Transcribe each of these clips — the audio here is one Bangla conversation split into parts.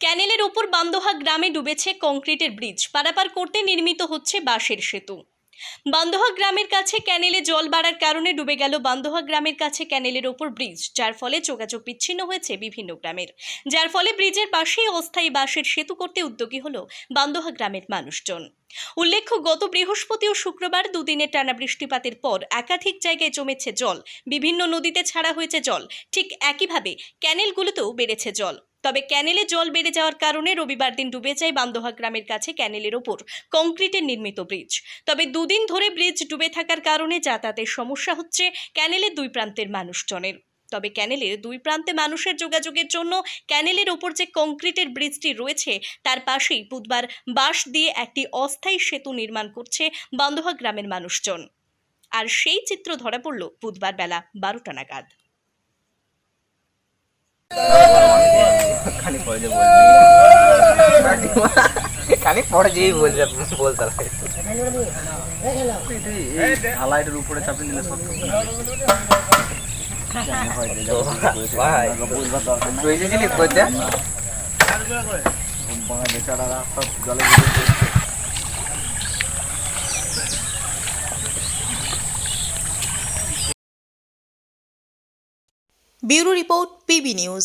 ক্যানেলের উপর বান্দোহা গ্রামে ডুবেছে কংক্রিটের ব্রিজ। পারাপার করতে নির্মিত হচ্ছে বাঁশের সেতু। বান্দোহা গ্রামের কাছে ক্যানেলে জল বাড়ার কারণে ডুবে গেল বান্দোহা গ্রামের কাছে ক্যানেলের ওপর ব্রিজ, যার ফলে যোগাযোগ বিচ্ছিন্ন হয়েছে বিভিন্ন গ্রামের। যার ফলে ব্রিজের পাশেই অস্থায়ী বাঁশের সেতু করতে উদ্যোগী হল বান্দোহা গ্রামের মানুষজন। উল্লেখ্য, গত বৃহস্পতি ও শুক্রবার দুদিনের টানা বৃষ্টিপাতের পর একাধিক জায়গায় জমেছে জল। বিভিন্ন নদীতে ছাড়া হয়েছে জল। ঠিক একইভাবে ক্যানেলগুলোতেও বেড়েছে জল। তবে ক্যানেলে জল বেড়ে যাওয়ার কারণে রবিবার দিন ডুবে যায় বান্দোহা গ্রামের কাছে ক্যানেলের ওপর কংক্রিটের নির্মিত ব্রিজ। তবে দুদিন ধরে ব্রিজ ডুবে থাকার কারণে যাতায়াতের সমস্যা হচ্ছে ক্যানেলের দুই প্রান্তের মানুষজনের। তবে ক্যানেলের দুই প্রান্তে মানুষের যোগাযোগের জন্য ক্যানেলের ওপর যে কংক্রিটের ব্রিজটি রয়েছে, তার পাশেই বুধবার বাঁশ দিয়ে একটি অস্থায়ী সেতু নির্মাণ করছে বান্দোহা গ্রামের মানুষজন। আর সেই চিত্র ধরা পড়ল বুধবার বেলা বারোটা নাগাদ। বলবি। খালি পড়ে যেই বলছে বলতে ঢালাইটার উপরে চাপিয়ে নিলে সব জলে bureau report PB news.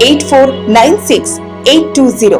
eight four nine six eight two zero